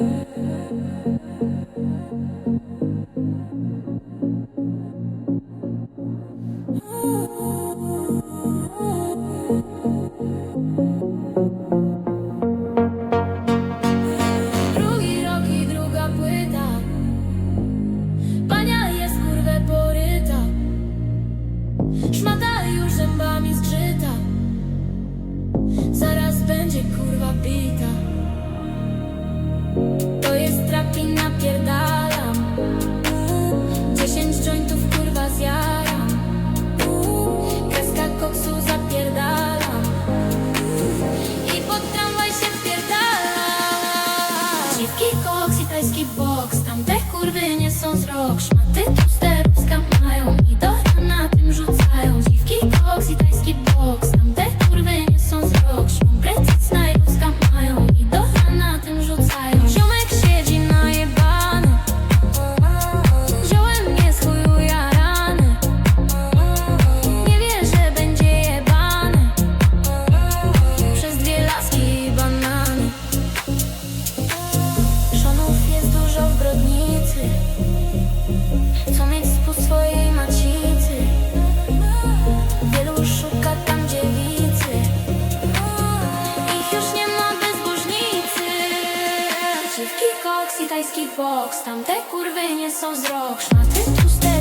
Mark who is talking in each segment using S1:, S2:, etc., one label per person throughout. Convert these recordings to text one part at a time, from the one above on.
S1: Yeah. box i tajski boks. Tamte kurwy nie są z rok, szmaty tłuste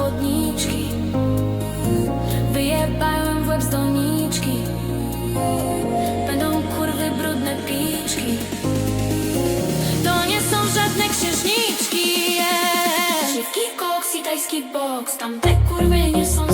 S1: spódniczki. Wyjebałem w łeb z doniczki. Będą kurwy brudne piczki. To nie są żadne księżniczki yeah. Szybki koks i tajski boks. Tamte kurwy nie są